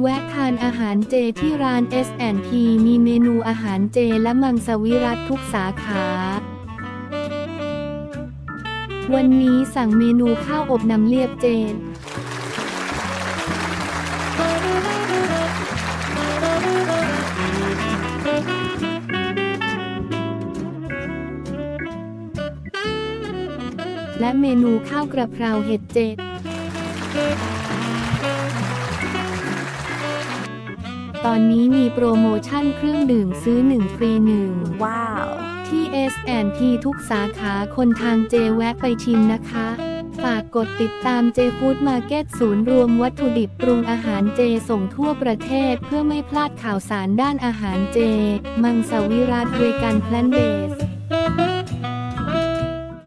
แวะทานอาหารเจที่ร้าน S&P มีเมนูอาหารเจและมังสวิรัตทุกสาขา วันนี้สั่งเมนูข้าวอบน้ำเลียบเจ และเมนูข้าวกระเพราเห็ดเจดตอนนี้มีโปรโมชั่นเครื่องดื่มซื้อ 1 ฟรี 1 ว้าว ที่ S&P ทุกสาขาคนทางเจแวะไปชิมนะคะ ฝากกดติดตามเจฟู้ดมาร์เก็ตศูนย์รวมวัตถุดิบปรุงอาหารเจส่งทั่วประเทศเพื่อไม่พลาดข่าวสารด้านอาหารเจ มังสวิรัตเวกันแพลนเบส